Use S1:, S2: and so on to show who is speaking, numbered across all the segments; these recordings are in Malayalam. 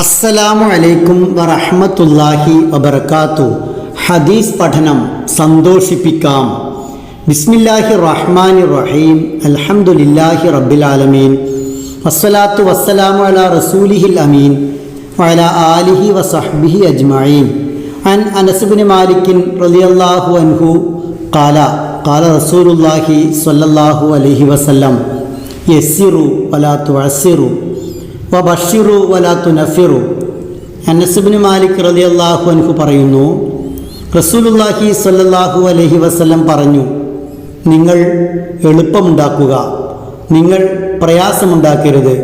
S1: അസ്സലാമു അലൈക്കും വറഹ്മത്തുള്ളാഹി വബർക്കാത്തു ഹദീസ് പഠനം സന്തോഷിപ്പിക്കാം. ബിസ്മില്ലാഹി റഹ്മാനി റഹീം. അൽഹംദുലില്ലാഹി റബ്ബിൽ ആലമീൻ. വസ്സലാത്തു വസ്സലാമു അലാ റസൂലിഹിൽ അമീൻ. വഅലാ ആലിഹി വസഹ്ബിഹി അജ്മഈൻ. അൻ അനസ് ബിൻ മാലിക്കിൻ റളിയല്ലാഹു അൻഹു ഖാല ഖാല റസൂലുള്ളാഹി സ്വല്ലല്ലാഹു അലൈഹി വസല്ലം. യസ്സിറു വലാ വബഷിറു വലാത്തു നഫിറു അനസുബിന് മാലിക് റലി അള്ളാഹു അൻഹു പറയുന്നു റസൂലുല്ലാഹി സല്ലാഹു അലഹി വസല്ലം പറഞ്ഞു നിങ്ങൾ എളുപ്പമുണ്ടാക്കുക നിങ്ങൾ പ്രയാസമുണ്ടാക്കരുത്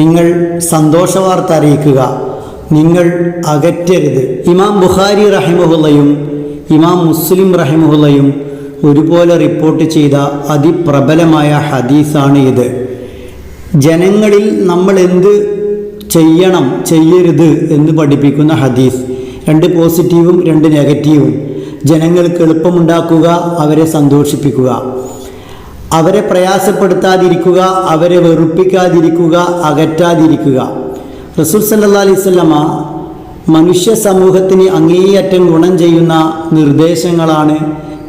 S1: നിങ്ങൾ സന്തോഷവാർത്ത അറിയിക്കുക നിങ്ങൾ അകറ്റരുത്. ഇമാം ബുഖാരി റഹിമഹുല്ലയും ഇമാം മുസ്ലിം റഹിമഹുല്ലയും ഒരുപോലെ റിപ്പോർട്ട് ചെയ്ത അതിപ്രബലമായ ഹദീസാണ് ഇത്. ജനങ്ങളിൽ നമ്മൾ എന്ത് ചെയ്യണം ചെയ്യരുത് എന്ന് പഠിപ്പിക്കുന്ന ഹദീസ്. രണ്ട് പോസിറ്റീവും രണ്ട് നെഗറ്റീവും. ജനങ്ങൾക്ക് എളുപ്പമുണ്ടാക്കുക അവരെ സന്തോഷിപ്പിക്കുക. അവരെ പ്രയാസപ്പെടുത്താതിരിക്കുക അവരെ വെറുപ്പിക്കാതിരിക്കുക അകറ്റാതിരിക്കുക. റസൂൽ സല്ലാ അലൈവല്ലമ മനുഷ്യ സമൂഹത്തിന് അങ്ങേയറ്റം ഗുണം ചെയ്യുന്ന നിർദ്ദേശങ്ങളാണ്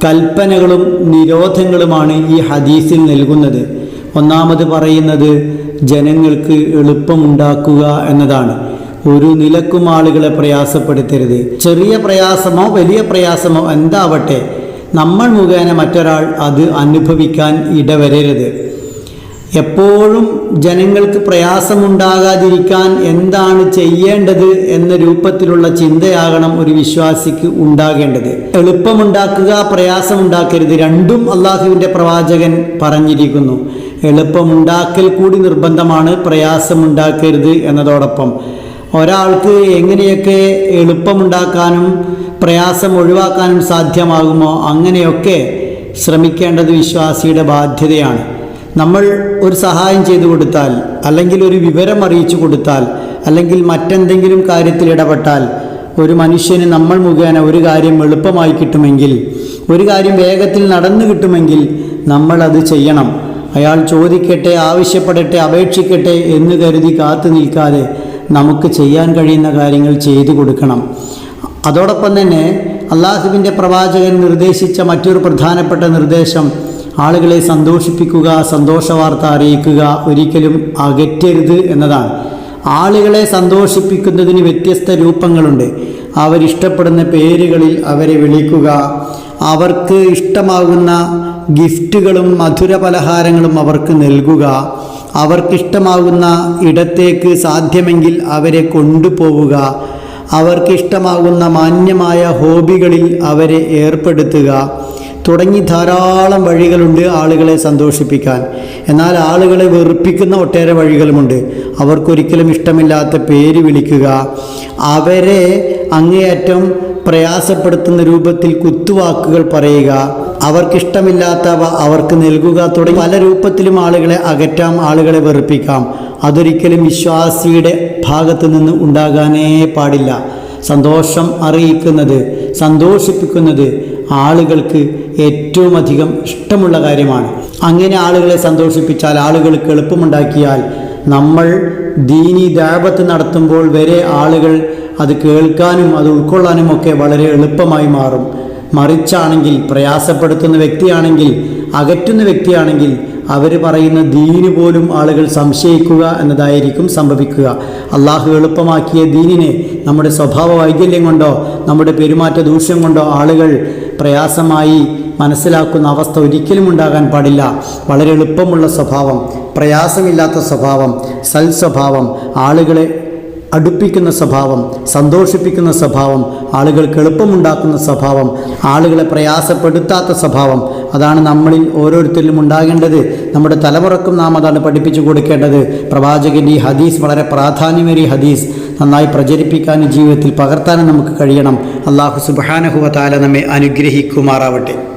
S1: കൽപ്പനകളും നിരോധങ്ങളുമാണ് ഈ ഹദീസിൽ നൽകുന്നത്. ഒന്നാമത് പറയുന്നത് ജനങ്ങൾക്ക് എളുപ്പമുണ്ടാക്കുക എന്നതാണ്. ഒരു നിലക്കും ആളുകളെ പ്രയാസപ്പെടുത്തരുത്. ചെറിയ പ്രയാസമോ വലിയ പ്രയാസമോ എന്താവട്ടെ നമ്മൾ മുഖേന മറ്റൊരാൾ അത് അനുഭവിക്കാൻ ഇടവരരുത്. എപ്പോഴും ജനങ്ങൾക്ക് പ്രയാസമുണ്ടാകാതിരിക്കാൻ എന്താണ് ചെയ്യേണ്ടത് എന്ന രൂപത്തിലുള്ള ചിന്തയാകണം ഒരു വിശ്വാസിക്ക് ഉണ്ടാകേണ്ടത്. എളുപ്പമുണ്ടാക്കുക പ്രയാസമുണ്ടാക്കരുത് രണ്ടും അള്ളാഹുവിന്റെ പ്രവാചകൻ പറഞ്ഞിരിക്കുന്നു. എളുപ്പമുണ്ടാക്കൽ കൂടി നിർബന്ധമാണ് പ്രയാസമുണ്ടാക്കരുത് എന്നതോടൊപ്പം. ഒരാൾക്ക് എങ്ങനെയൊക്കെ എളുപ്പമുണ്ടാക്കാനും പ്രയാസം ഒഴിവാക്കാനും സാധ്യമാകുമോ അങ്ങനെയൊക്കെ ശ്രമിക്കേണ്ടത് വിശ്വാസിയുടെ ബാധ്യതയാണ്. നമ്മൾ ഒരു സഹായം ചെയ്തു കൊടുത്താൽ അല്ലെങ്കിൽ ഒരു വിവരം അറിയിച്ചു കൊടുത്താൽ അല്ലെങ്കിൽ മറ്റെന്തെങ്കിലും കാര്യത്തിൽ ഇടപെട്ടാൽ ഒരു മനുഷ്യന് നമ്മൾ മുഖേന ഒരു കാര്യം എളുപ്പമായി കിട്ടുമെങ്കിൽ ഒരു കാര്യം വേഗത്തിൽ നടന്നു കിട്ടുമെങ്കിൽ നമ്മൾ അത് ചെയ്യണം. അയാൾ ചോദിക്കട്ടെ ആവശ്യപ്പെടട്ടെ അപേക്ഷിക്കട്ടെ എന്ന് കരുതി കാത്തു നിൽക്കാതെ നമുക്ക് ചെയ്യാൻ കഴിയുന്ന കാര്യങ്ങൾ ചെയ്തു കൊടുക്കണം. അതോടൊപ്പം തന്നെ അള്ളാഹുവിന്റെ പ്രവാചകൻ നിർദ്ദേശിച്ച മറ്റൊരു പ്രധാനപ്പെട്ട നിർദ്ദേശം ആളുകളെ സന്തോഷിപ്പിക്കുക സന്തോഷവാർത്ത അറിയിക്കുക ഒരിക്കലും അകറ്റരുത് എന്നതാണ്. ആളുകളെ സന്തോഷിപ്പിക്കുന്നതിന് വ്യത്യസ്ത രൂപങ്ങളുണ്ട്. അവരിഷ്ടപ്പെടുന്ന പേരുകളിൽ അവരെ വിളിക്കുക. അവർക്ക് ഇഷ്ടമാകുന്ന ഗിഫ്റ്റുകളും മധുര പലഹാരങ്ങളും അവർക്ക് നൽകുക. അവർക്കിഷ്ടമാകുന്ന ഇടത്തേക്ക് സാധ്യമെങ്കിൽ അവരെ കൊണ്ടുപോവുക. അവർക്കിഷ്ടമാകുന്ന മാന്യമായ ഹോബികളിൽ അവരെ ഏർപ്പെടുത്തുക. തുടങ്ങി ധാരാളം വഴികളുണ്ട് ആളുകളെ സന്തോഷിപ്പിക്കാൻ. എന്നാൽ ആളുകളെ വെറുപ്പിക്കുന്ന ഒട്ടേറെ വഴികളുമുണ്ട്. അവർക്കൊരിക്കലും ഇഷ്ടമില്ലാത്ത പേര് വിളിക്കുക. അവരെ അങ്ങേയറ്റം പ്രയാസപ്പെടുത്തുന്ന രൂപത്തിൽ കുത്തുവാക്കുകൾ പറയുക അവർക്കിഷ്ടമില്ലാത്തവ അവർക്ക് നൽകുക തുടങ്ങി പല രൂപത്തിലും ആളുകളെ അകറ്റാം ആളുകളെ വെറുപ്പിക്കാം. അതൊരിക്കലും വിശ്വാസിയുടെ ഭാഗത്തു നിന്ന് ഉണ്ടാകാനേ പാടില്ല. സന്തോഷം അറിയിക്കുന്നത് സന്തോഷിപ്പിക്കുന്നത് ആളുകൾക്ക് ഏറ്റവും അധികം ഇഷ്ടമുള്ള കാര്യമാണ്. അങ്ങനെ ആളുകളെ സന്തോഷിപ്പിച്ചാൽ ആളുകൾക്ക് എളുപ്പമുണ്ടാക്കിയാൽ നമ്മൾ ദീനി ദാപത്ത് നടത്തുമ്പോൾ വരെ ആളുകൾ അത് കേൾക്കാനും അത് ഉൾക്കൊള്ളാനും ഒക്കെ വളരെ എളുപ്പമായി മാറും. മറിച്ചാണെങ്കിൽ പ്രയാസപ്പെടുത്തുന്ന വ്യക്തിയാണെങ്കിൽ അകറ്റുന്ന വ്യക്തിയാണെങ്കിൽ അവർ പറയുന്ന ദീന് പോലും ആളുകൾ സംശയിക്കുക എന്നതായിരിക്കും സംഭവിക്കുക. അള്ളാഹു എളുപ്പമാക്കിയ ദീനിനെ നമ്മുടെ സ്വഭാവ വൈകല്യം കൊണ്ടോ നമ്മുടെ പെരുമാറ്റ ദൂഷ്യം കൊണ്ടോ ആളുകൾ പ്രയാസമായി മനസ്സിലാക്കുന്ന അവസ്ഥ ഒരിക്കലും ഉണ്ടാകാൻ പാടില്ല. വളരെ എളുപ്പമുള്ള സ്വഭാവം പ്രയാസമില്ലാത്ത സ്വഭാവം സൽസ്വഭാവം ആളുകളെ അടുപ്പിക്കുന്ന സ്വഭാവം സന്തോഷിപ്പിക്കുന്ന സ്വഭാവം ആളുകൾക്ക് എളുപ്പമുണ്ടാക്കുന്ന സ്വഭാവം ആളുകളെ പ്രയാസപ്പെടുത്താത്ത സ്വഭാവം അതാണ് നമ്മളിൽ ഓരോരുത്തരിലും ഉണ്ടാകേണ്ടത്. നമ്മുടെ തലമുറക്കും നാം അതാണ് പഠിപ്പിച്ചു കൊടുക്കേണ്ടത്. പ്രവാചകന്റെ ഈ ഹദീസ് വളരെ പ്രാധാന്യമേറിയ ഹദീസ്. നന്നായി പ്രചരിപ്പിക്കാനും ജീവിതത്തിൽ പകർത്താനും നമുക്ക് കഴിയണം. അള്ളാഹു സുബാനഹുവ താല നമ്മെ അനുഗ്രഹിക്കുമാറാവട്ടെ.